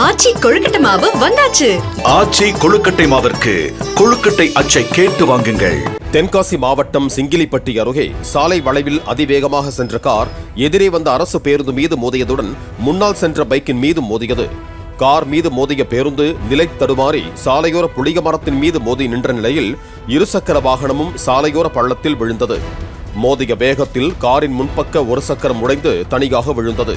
ஆச்சி கொழுக்கட்டை மாவு வந்தாச்சு. ஆச்சி கொழுக்கட்டை மாவிற்கு கொழுக்கட்டை அச்சை கேட்டு வாங்குங்கள். தென்காசி மாவட்டம் சிங்கிலிப்பட்டி அருகே சாலை வளைவில் அதிவேகமாக சென்ற கார் எதிரே வந்த அரசு பேருந்து மீது மோதியதுடன் முன்னால் சென்ற பைக்கின் மீது மோதியது. கார் மீது மோதிய பேருந்து நிலை தடுமாறி சாலையோர புளிய மரத்தின் மீது மோதி நின்ற நிலையில் இருசக்கர வாகனமும் சாலையோர பள்ளத்தில் விழுந்தது. மோதிய வேகத்தில் காரின் முன்பக்க ஒரு சக்கரம் உடைந்து தனியாக விழுந்தது.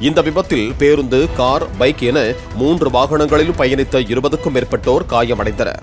இந்த விபத்தில் பேருந்து கார் பைக் என மூன்று வாகனங்களிலும் பயணித்த இருபதுக்கும் மேற்பட்டோர் காயமடைந்தனர்.